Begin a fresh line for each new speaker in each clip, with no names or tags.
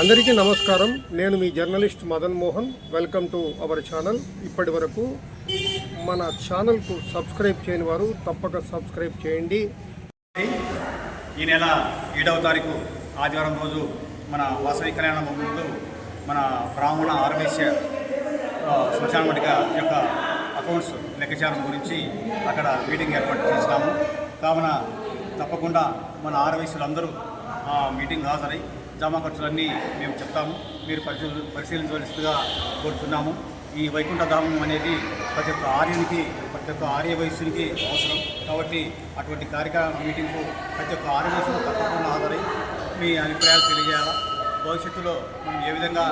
అందరికీ నమస్కారం. నేను మీ journalist Madan Mohan. Welcome to our channel. ఇప్పటి వరకు మన ఛానల్కు సబ్స్క్రైబ్ చేయని వారు తప్పక సబ్స్క్రైబ్ చేయండి.
ఈ నెల ఏడవ తారీఖు ఆదివారం రోజు మన వాసవి కళ్యాణ ముందు మన బ్రాహ్మణ ఆర్వేశ్య శ్మశాన వాటిక యొక్క అకౌంట్స్ లెక్కచారం గురించి అక్కడ మీటింగ్ ఏర్పాటు చేస్తాము. కావున తప్పకుండా మన ఆర్వేశ్యులందరూ ఆ మీటింగ్ హాజరై జామా ఖర్చులన్నీ మేము చెప్తాము. మీరు పరిశీలి పరిశీలించవలసిందిగా కోరుతున్నాము ఈ వైకుంఠ ధామం అనేది ప్రతి ఒక్క ఆర్యునికి ప్రతి ఒక్క ఆర్య వయస్సునికి అవసరం. కాబట్టి అటువంటి కార్యక్రమ మీటింగ్కు ప్రతి ఒక్క ఆర్య వయస్సును తప్పకుండా హాజరై మీ అభిప్రాయాలు తెలియజేయాలా? భవిష్యత్తులో మనం ఏ విధంగా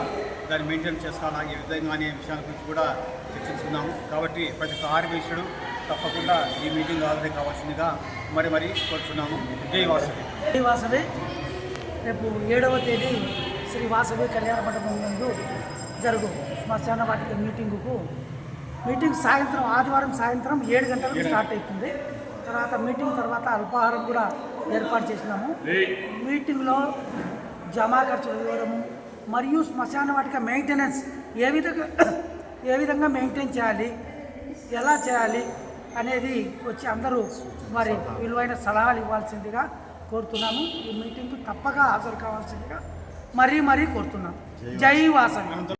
దాన్ని మెయింటైన్ చేసుకోవాలా ఏ విధంగా అనే విషయాల గురించి కూడా చర్చించుకున్నాము కాబట్టి ప్రతి ఒక్క ఆర్య వయస్సుడు తప్పకుండా ఈ మీటింగ్ హాజరై కావాల్సిందిగా మరి మరీ కోరుతున్నాము జై వాసవి
వాసవి రేపు ఏడవ తేదీ శ్రీ వాసవి కళ్యాణ మండపం నందు జరుగు శ్మశాన వాటిక మీటింగుకు. మీటింగ్ సాయంత్రం ఆదివారం సాయంత్రం ఏడు గంటలకు స్టార్ట్ అవుతుంది. తర్వాత మీటింగ్ తర్వాత అల్పాహారం కూడా ఏర్పాటు చేసినాము. మీటింగ్లో జమా ఖర్చుల వివరము మరియు శ్మశాన వాటిక మెయింటెనెన్స్ ఏ విధంగా ఏ విధంగా మెయింటైన్ చేయాలి ఎలా చేయాలి అనేది వచ్చి అందరూ మరి విలువైన సలహాలు ఇవ్వాల్సిందిగా కోరుతున్నాము. ఈ మీటింగ్కు తప్పక హాజరు కావాల్సిందిగా మరీ మరీ కోరుతున్నాం. జై వాసవి.